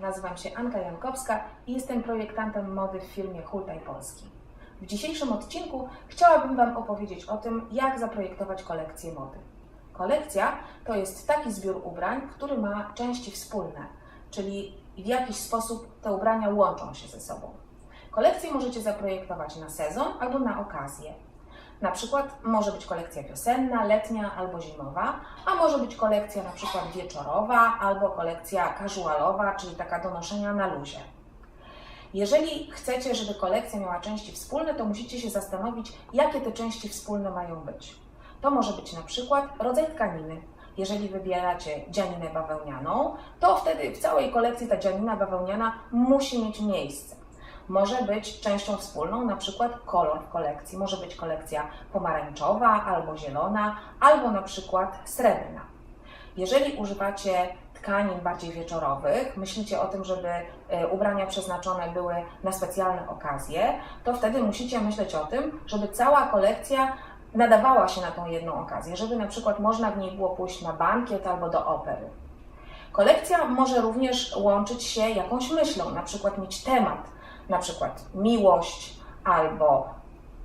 Nazywam się Anka Jankowska i jestem projektantem mody w firmie Hultaj Polski. W dzisiejszym odcinku chciałabym Wam opowiedzieć o tym, jak zaprojektować kolekcję mody. Kolekcja to jest taki zbiór ubrań, który ma części wspólne, czyli w jakiś sposób te ubrania łączą się ze sobą. Kolekcję możecie zaprojektować na sezon albo na okazję. Na przykład może być kolekcja wiosenna, letnia albo zimowa, a może być kolekcja na przykład wieczorowa albo kolekcja casualowa, czyli taka do noszenia na luzie. Jeżeli chcecie, żeby kolekcja miała części wspólne, to musicie się zastanowić, jakie te części wspólne mają być. To może być na przykład rodzaj tkaniny. Jeżeli wybieracie dzianinę bawełnianą, to wtedy w całej kolekcji ta dzianina bawełniana musi mieć miejsce. Może być częścią wspólną, na przykład kolor w kolekcji. Może być kolekcja pomarańczowa albo zielona, albo na przykład srebrna. Jeżeli używacie tkanin bardziej wieczorowych, myślicie o tym, żeby e, ubrania przeznaczone były na specjalne okazje, to wtedy musicie myśleć o tym, żeby cała kolekcja nadawała się na tą jedną okazję, żeby na przykład można w niej było pójść na bankiet albo do opery. Kolekcja może również łączyć się jakąś myślą, na przykład mieć temat, na przykład miłość albo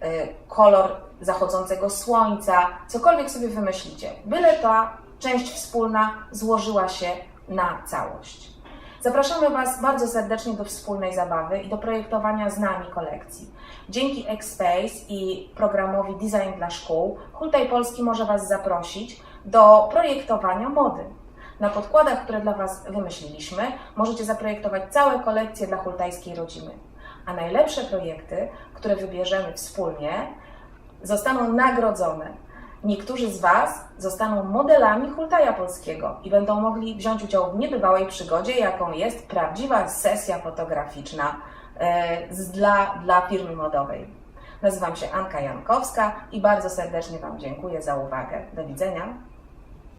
y, kolor zachodzącego słońca, cokolwiek sobie wymyślicie, byle ta część wspólna złożyła się na całość. Zapraszamy Was bardzo serdecznie do wspólnej zabawy i do projektowania z nami kolekcji. Dzięki Xspace i programowi Design dla Szkół, Hultaj Polski może Was zaprosić do projektowania mody. Na podkładach, które dla Was wymyśliliśmy, możecie zaprojektować całe kolekcje dla hultajskiej rodziny. A najlepsze projekty, które wybierzemy wspólnie, zostaną nagrodzone. Niektórzy z Was zostaną modelami hultaja polskiego i będą mogli wziąć udział w niebywałej przygodzie, jaką jest prawdziwa sesja fotograficzna e, dla, dla firmy modowej. Nazywam się Anka Jankowska i bardzo serdecznie Wam dziękuję za uwagę. Do widzenia.